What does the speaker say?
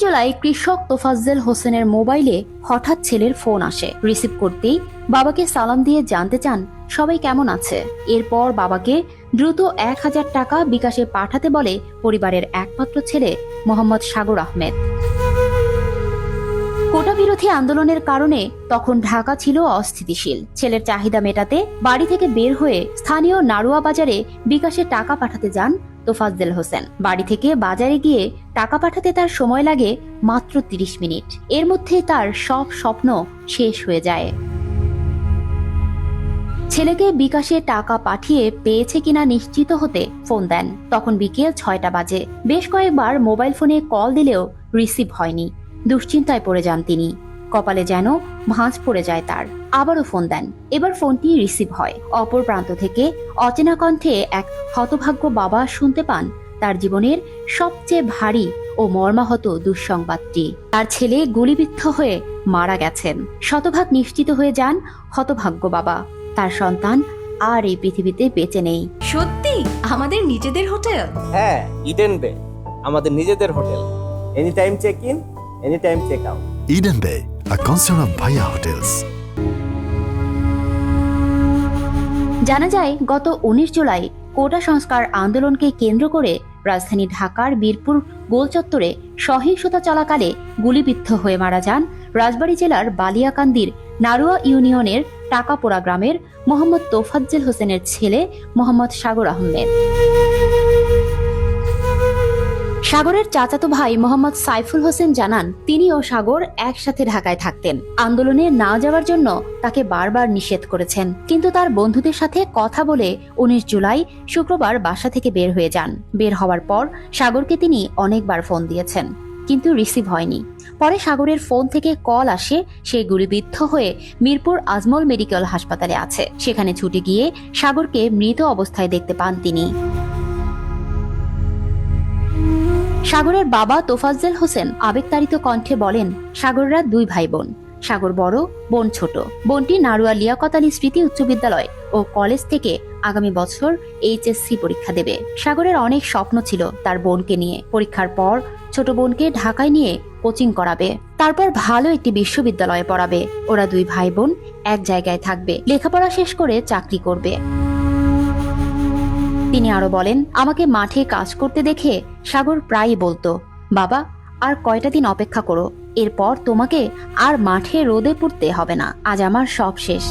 জুলাই কৃষক তোফাজ্জেল হোসেনের মোবাইলে হঠাৎ ছেলের ফোন আসে। রিসিভ করতেই বাবাকে সালাম দিয়ে জানতে চান, সবাই কেমন আছে? এরপর বাবাকে দ্রুত এক হাজার টাকা বিকাশে পাঠাতে বলে পরিবারের একমাত্র ছেলে মোহাম্মদ সাগর আহমেদ। কোটা বিরোধী আন্দোলনের কারণে তখন ঢাকা ছিল অস্থিতিশীল। ছেলের চাহিদা মেটাতে বাড়ি থেকে বের হয়ে স্থানীয় নাড়ুয়া বাজারে বিকাশে টাকা পাঠাতে যান তোফাজ্জেল হোসেন। বাড়ি থেকে বাজারে গিয়ে টাকা পাঠাতে তার সময় লাগে মাত্র তিরিশ মিনিট। এর মধ্যে তার সব স্বপ্ন শেষ হয়ে যায়। ছেলেকে বিকাশে টাকা পাঠিয়ে পেয়েছে কিনা নিশ্চিত হতে ফোন দেন। তখন বিকেল ছয়টা বাজে। বেশ কয়েকবার মোবাইল ফোনে কল দিলেও রিসিভ হয়নি। দুশ্চিন্তায় পড়ে যান তিনি। কপালে যেন ভাঁজ পড়ে যায় তার। আবারও ফোন দেন। এবার ফোনটি রিসিভ হয়। অপর প্রান্ত থেকে অচেনা কণ্ঠে এক হতভাগ্য বাবা শুনতে পান তার জীবনের সবচেয়ে ভারী ও মর্মাহত দুঃসংবাদটি। তার ছেলে গুলিবিদ্ধ হয়ে মারা গেছেন। শতভাগ নিশ্চিত হয়ে যান হতভাগ্য বাবা। তার সন্তান আর এই পৃথিবীতে বেঁচে নেই। সত্যি? আমাদের নিজেদের হোটেল? হ্যাঁ ইডেন বে আমাদের নিজেদের hotel. Any time check in. Time check out Eden Bay, a concern of Bhaya Hotels. জানা যায় গত উনিশ জুলাই কোটা সংস্কার আন্দোলনকে কেন্দ্র করে রাজধানী ঢাকার বীরপুর গোলচত্বরে সহিংসতা চলাকালে গুলিবিদ্ধ হয়ে মারা যান রাজবাড়ী জেলার বালিয়াকান্দির নারুয়া ইউনিয়নের টাকাপোড়া গ্রামের মোহাম্মদ তোফাজ্জেল হোসেনের ছেলে মোহাম্মদ সাগর আহমেদ সাগরের চাচাতো ভাই মোহাম্মদ সাইফুল হোসেন জানান, তিনি ও সাগর একসাথে ঢাকায় থাকতেন। আন্দোলনে না যাওয়ার জন্য তাকে বারবার নিষেধ করেছেন। কিন্তু তার বন্ধুদের সাথে কথা বলে উনিশ জুলাই শুক্রবার বাসা থেকে বের হয়ে যান। বের হওয়ার পর সাগরকে তিনি অনেকবার ফোন দিয়েছেন, কিন্তু রিসিভ হয়নি। পরে সাগরের ফোন থেকে কল আসে, সে গুলিবিদ্ধ হয়ে মিরপুর আজমল মেডিকেল হাসপাতালে আছে। সেখানে ছুটে গিয়ে সাগরকে মৃত অবস্থায় দেখতে পান তিনি। সাগরের বাবা তোফাজ্জেল হোসেন আবেগতাড়িত কণ্ঠে বলেন, সাগররা দুই ভাই বোন সাগর বড়, বোন ছোট। বোনটি নারুয়া লিয়াকত স্মৃতি উচ্চ বিদ্যালয় ও কলেজ থেকে আগামী বছর এইচএসসি পরীক্ষা দেবে। সাগরের অনেক স্বপ্ন ছিল তার বোনকে নিয়ে। পরীক্ষার পর ছোট বোনকে ঢাকায় নিয়ে কোচিং করাবে। তারপর ভালো একটি বিশ্ববিদ্যালয়ে পড়াবে। ওরা দুই ভাই বোন এক জায়গায় থাকবে। লেখাপড়া শেষ করে চাকরি করবে। তিনি আরও বলেন, আমাকে মাঠে কাজ করতে দেখে সাগর প্রায়ই বলতো, বাবা, আর কয়টা দিন অপেক্ষা করো, এরপর তোমাকে আর মাঠে রোদে পড়তে হবে না, আজ আমার সব শেষ